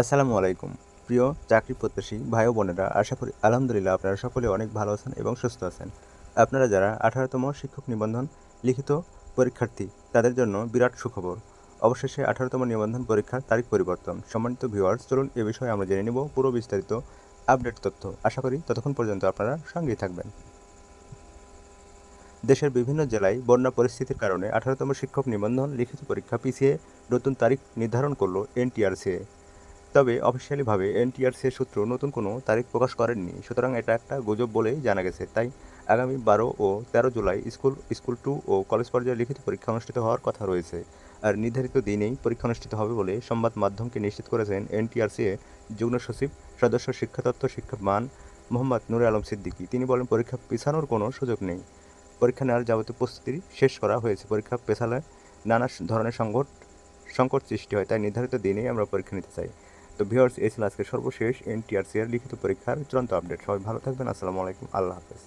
আসসালামু আলাইকুম। প্রিয় চাকরি প্রত্যাশী ভাই বোনেরা, আশা করি আলহামদুলিল্লাহ আপনারা সকলে অনেক ভালো আছেন এবং সুস্থ আছেন। আপনারা যারা আঠারোতম শিক্ষক নিবন্ধন লিখিত পরীক্ষার্থী, তাদের জন্য বিরাট সুখবর। অবশেষে আঠারোতম নিবন্ধন পরীক্ষার তারিখ পরিবর্তন। সম্মানিত ভিউয়ার্স চলুন এ বিষয়ে আমরা জেনে নেব পুরো বিস্তারিত আপডেট তথ্য। আশা করি ততক্ষণ পর্যন্ত আপনারা সঙ্গেই থাকবেন। দেশের বিভিন্ন জেলায় বন্যা পরিস্থিতির কারণে আঠারোতম শিক্ষক নিবন্ধন লিখিত পরীক্ষা পিছিয়ে নতুন তারিখ নির্ধারণ করল এনটিআরসিএ। তবে অফিসিয়ালিভাবে এনটিআরসি সূত্র নতুন কোনো তারিখ প্রকাশ করেননি। সুতরাং এটা একটা গুজব বলেই জানা গেছে। তাই আগামী বারো ও তেরো জুলাই স্কুল স্কুল টু ও কলেজ পর্যায়ে লিখিত পরীক্ষা অনুষ্ঠিত হওয়ার কথা রয়েছে। আর নির্ধারিত দিনেই পরীক্ষা অনুষ্ঠিত হবে বলে সংবাদ মাধ্যমকে নিশ্চিত করেছেন এনটিআরসি যুগ্ম সচিব, সদস্য শিক্ষা তত্ত্ব শিক্ষা মান মোহাম্মদ নুরে আলম সিদ্দিকী। তিনি বলেন, পরীক্ষা পিছানোর কোনো সুযোগ নেই। পরীক্ষা নেওয়ার যাবতীয় প্রস্তুতি শেষ করা হয়েছে। পরীক্ষা পেছালে নানা ধরনের সংকট সংকট সৃষ্টি হয়। তাই নির্ধারিত দিনেই আমরা পরীক্ষা নিতে চাই। তো ভিওর্স এই ছিল আজকে সর্বশেষ এনটিআরসি এর লিখিত পরীক্ষার চূড়ান্ত আপডেট। সবাই ভালো থাকবেন, আসসালামু আলাইকুম, আল্লাহ হাফেজ।